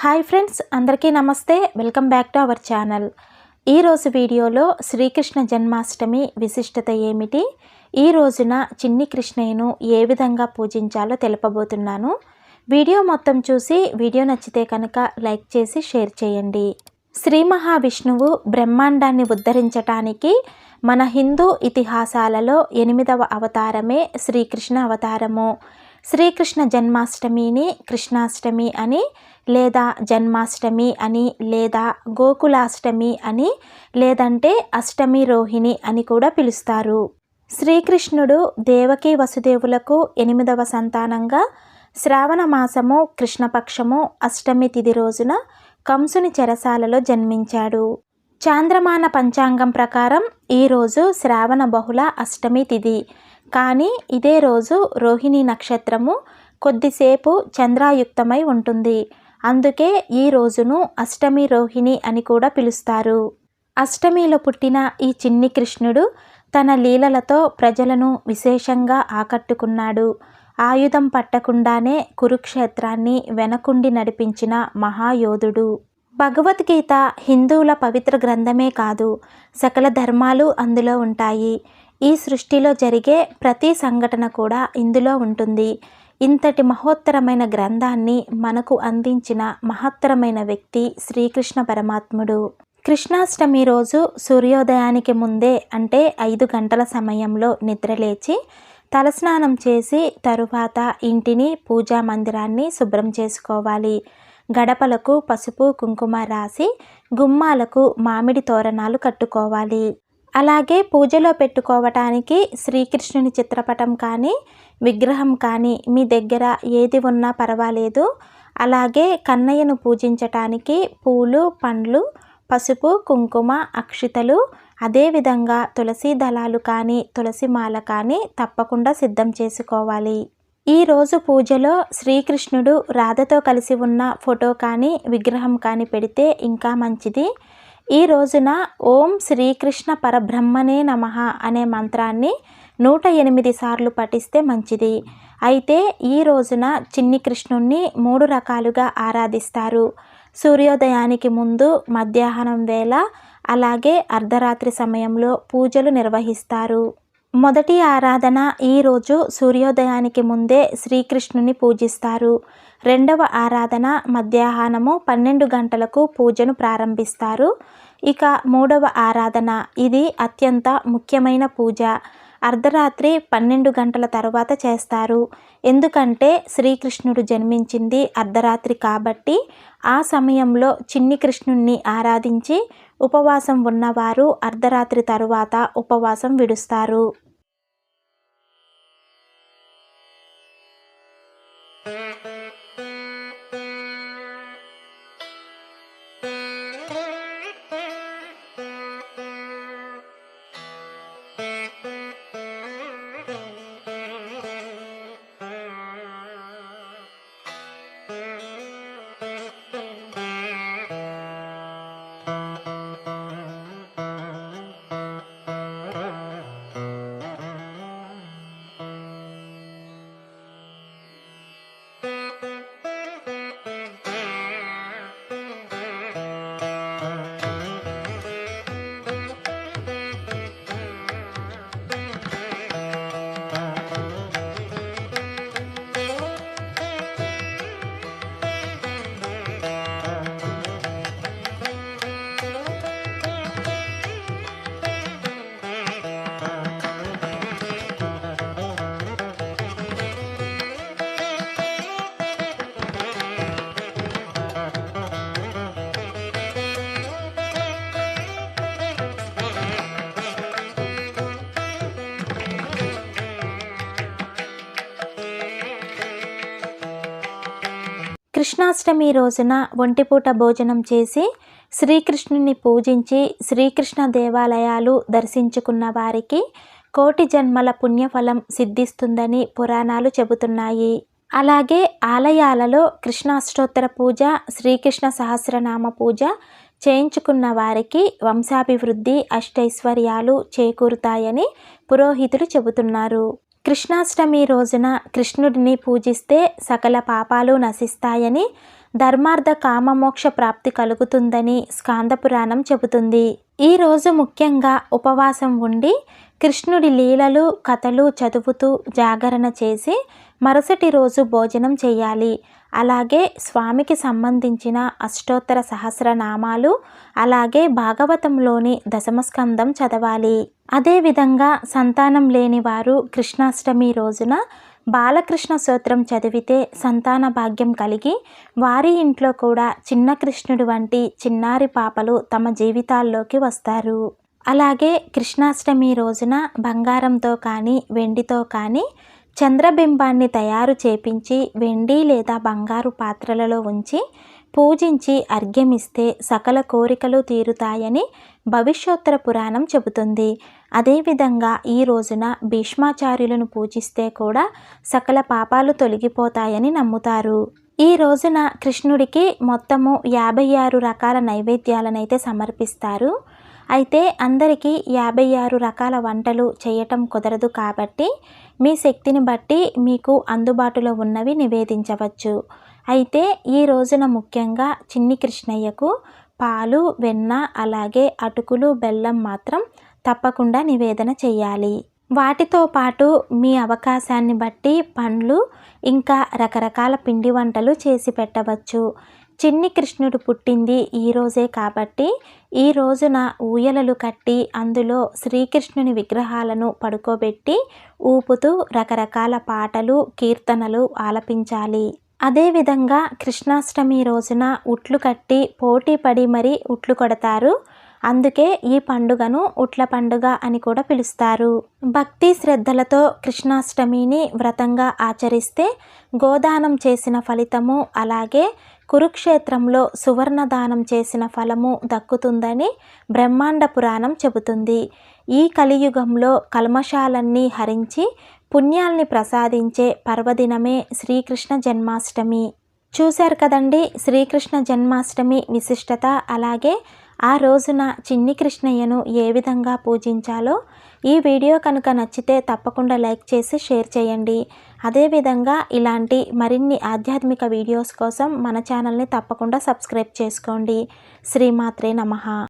Hi friends అందరికీ నమస్తే. Welcome back to our channel. ఈరోజు వీడియోలో శ్రీకృష్ణ జన్మాష్టమి విశిష్టత ఏమిటి? ఈ రోజున చిన్ని కృష్ణయ్యను ఏ విధంగా పూజించాలో తెలుపబోతున్నాను. వీడియో మొత్తం చూసి వీడియో నచ్చితే కనుక లైక్ చేసి షేర్ చేయండి. శ్రీ మహావిష్ణువు బ్రహ్మాండాన్ని ఉద్ధరించటానికి మన హిందూ ఇతిహాసాలలో ఎనిమిదవ అవతారమే శ్రీకృష్ణ అవతారము. శ్రీకృష్ణ జన్మాష్టమిని కృష్ణాష్టమి అని లేదా జన్మాష్టమి అని లేదా గోకులాష్టమి అని లేదంటే అష్టమి రోహిణి అని కూడా పిలుస్తారు. శ్రీకృష్ణుడు దేవకి వసుదేవులకు ఎనిమిదవ సంతానంగా శ్రావణ మాసము కృష్ణపక్షము అష్టమి తిథి రోజున కంసుని చెరసాలలో జన్మించాడు. చాంద్రమాన పంచాంగం ప్రకారం ఈరోజు శ్రావణ బహుళ అష్టమి తిథి కానీ ఇదే రోజు రోహిణి నక్షత్రము కొద్దిసేపు చంద్రాయుక్తమై ఉంటుంది. అందుకే ఈ రోజును అష్టమి రోహిణి అని కూడా పిలుస్తారు. అష్టమిలో పుట్టిన ఈ చిన్ని కృష్ణుడు తన లీలలతో ప్రజలను విశేషంగా ఆకట్టుకున్నాడు. ఆయుధం పట్టకుండానే కురుక్షేత్రాన్ని వెనకుండి నడిపించిన మహాయోధుడు. భగవద్గీత హిందువుల పవిత్ర గ్రంథమే కాదు సకల ధర్మాలు అందులో ఉంటాయి. ఈ సృష్టిలో జరిగే ప్రతి సంఘటన కూడా ఇందులో ఉంటుంది. ఇంతటి మహోత్తరమైన గ్రంథాన్ని మనకు అందించిన మహత్తరమైన వ్యక్తి శ్రీకృష్ణ పరమాత్ముడు. కృష్ణాష్టమి రోజు సూర్యోదయానికి ముందే అంటే ఐదు గంటల సమయంలో నిద్రలేచి తలస్నానం చేసి తరువాత ఇంటిని పూజా మందిరాన్ని శుభ్రం చేసుకోవాలి. గడపలకు పసుపు కుంకుమ రాసి గుమ్మాలకు మామిడి తోరణాలు కట్టుకోవాలి. అలాగే పూజలో పెట్టుకోవటానికి శ్రీకృష్ణుని చిత్రపటం కానీ విగ్రహం కానీ మీ దగ్గర ఏది ఉన్నా పర్వాలేదు. అలాగే కన్నయ్యను పూజించటానికి పూలు పండ్లు పసుపు కుంకుమ అక్షితలు అదేవిధంగా తులసి దళాలు కానీ తులసి మాల కానీ తప్పకుండా సిద్ధం చేసుకోవాలి. ఈరోజు పూజలో శ్రీకృష్ణుడు రాధతో కలిసి ఉన్న ఫోటో కానీ విగ్రహం కానీ పెడితే ఇంకా మంచిది. ఈ రోజున ఓం శ్రీకృష్ణ పరబ్రహ్మనే నమ అనే మంత్రాన్ని నూట ఎనిమిది సార్లు పఠిస్తే మంచిది. అయితే ఈ రోజున చిన్ని కృష్ణుణ్ణి మూడు రకాలుగా ఆరాధిస్తారు. సూర్యోదయానికి ముందు మధ్యాహ్నం వేళ అలాగే అర్ధరాత్రి సమయంలో పూజలు నిర్వహిస్తారు. మొదటి ఆరాధన ఈరోజు సూర్యోదయానికి ముందే శ్రీకృష్ణుని పూజిస్తారు. రెండవ ఆరాధన మధ్యాహ్నము పన్నెండు గంటలకు పూజను ప్రారంభిస్తారు. ఇక మూడవ ఆరాధన ఇది అత్యంత ముఖ్యమైన పూజ. అర్ధరాత్రి పన్నెండు గంటల తర్వాత చేస్తారు. ఎందుకంటే శ్రీకృష్ణుడు జన్మించింది అర్ధరాత్రి కాబట్టి ఆ సమయంలో చిన్ని కృష్ణుణ్ణి ఆరాధించి ఉపవాసం ఉన్నవారు అర్ధరాత్రి తరువాత ఉపవాసం విడుస్తారు. కృష్ణాష్టమి రోజున ఒంటిపూట భోజనం చేసి శ్రీకృష్ణుని పూజించి శ్రీకృష్ణ దేవాలయాలు దర్శించుకున్న వారికి కోటి జన్మల పుణ్యఫలం సిద్ధిస్తుందని పురాణాలు చెబుతున్నాయి. అలాగే ఆలయాలలో కృష్ణాష్టోత్తర పూజ శ్రీకృష్ణ సహస్రనామ పూజ చేయించుకున్న వారికి వంశాభివృద్ధి అష్టైశ్వర్యాలు చేకూరుతాయని పురోహితులు చెబుతున్నారు. కృష్ణాష్టమి రోజున కృష్ణుడిని పూజిస్తే సకల పాపాలు నశిస్తాయని ధర్మార్థ కామమోక్ష ప్రాప్తి కలుగుతుందని స్కాందపురాణం చెబుతుంది. ఈ రోజు ముఖ్యంగా ఉపవాసం ఉండి కృష్ణుడి లీలలు కథలు చదువుతూ జాగరణ చేసి మరుసటి రోజు భోజనం చేయాలి. అలాగే స్వామికి సంబంధించిన అష్టోత్తర సహస్రనామాలు అలాగే భాగవతంలోని దశమస్కందం చదవాలి. అదేవిధంగా సంతానం లేని వారు కృష్ణాష్టమి రోజున బాలకృష్ణ సూత్రం చదివితే సంతాన భాగ్యం కలిగి వారి ఇంట్లో కూడా చిన్న కృష్ణుడు వంటి చిన్నారి పాపలు తమ జీవితాల్లోకి వస్తారు. అలాగే కృష్ణాష్టమి రోజున బంగారంతో కానీ వెండితో కానీ చంద్రబింబాన్ని తయారు చేపించి వెండి లేదా బంగారు పాత్రలలో ఉంచి పూజించి అర్ఘ్యమిస్తే సకల కోరికలు తీరుతాయని భవిష్యోత్తర పురాణం చెబుతుంది. అదేవిధంగా ఈ రోజున భీష్మాచార్యులను పూజిస్తే కూడా సకల పాపాలు తొలగిపోతాయని నమ్ముతారు. ఈ రోజున కృష్ణుడికి మొత్తము యాభై ఆరు రకాల నైవేద్యాలనైతే సమర్పిస్తారు. అయితే అందరికీ యాభై ఆరు రకాల వంటలు చేయటం కుదరదు కాబట్టి మీ శక్తిని బట్టి మీకు అందుబాటులో ఉన్నవి నివేదించవచ్చు. అయితే ఈ రోజున ముఖ్యంగా చిన్ని కృష్ణయ్యకు పాలు వెన్న అలాగే అటుకులు బెల్లం మాత్రం తప్పకుండా నివేదన చేయాలి. వాటితో పాటు మీ అవకాశాన్ని బట్టి పండ్లు ఇంకా రకరకాల పిండి వంటలు చేసి పెట్టవచ్చు. చిన్ని కృష్ణుడు పుట్టింది ఈరోజే కాబట్టి ఈ రోజున ఊయలలు కట్టి అందులో శ్రీకృష్ణుని విగ్రహాలను పడుకోబెట్టి ఊపుతూ రకరకాల పాటలు కీర్తనలు ఆలపించాలి. అదేవిధంగా కృష్ణాష్టమి రోజున ఉట్లు కట్టి పోటీ పడి మరీ ఉట్లు కొడతారు. అందుకే ఈ పండుగను ఉట్ల పండుగ అని కూడా పిలుస్తారు. భక్తి శ్రద్ధలతో కృష్ణాష్టమిని వ్రతంగా ఆచరిస్తే గోదానం చేసిన ఫలితము అలాగే కురుక్షేత్రంలో సువర్ణదానం చేసిన ఫలము దక్కుతుందని బ్రహ్మాండ పురాణం చెబుతుంది. ఈ కలియుగంలో కల్మషాలన్నీ హరించి పుణ్యాల్ని ప్రసాదించే పర్వదినమే శ్రీకృష్ణ జన్మాష్టమి. చూశారు కదండి? శ్రీకృష్ణ జన్మాష్టమి విశిష్టత అలాగే ఆ రోజున చిన్ని కృష్ణయ్యను ఏ విధంగా పూజించాలో ఈ వీడియో కనుక నచ్చితే తప్పకుండా లైక్ చేసి షేర్ చేయండి. అదేవిధంగా ఇలాంటి మరిన్ని ఆధ్యాత్మిక వీడియోస్ కోసం మన ఛానల్ని తప్పకుండా సబ్స్క్రైబ్ చేసుకోండి. శ్రీమాత్రే నమ.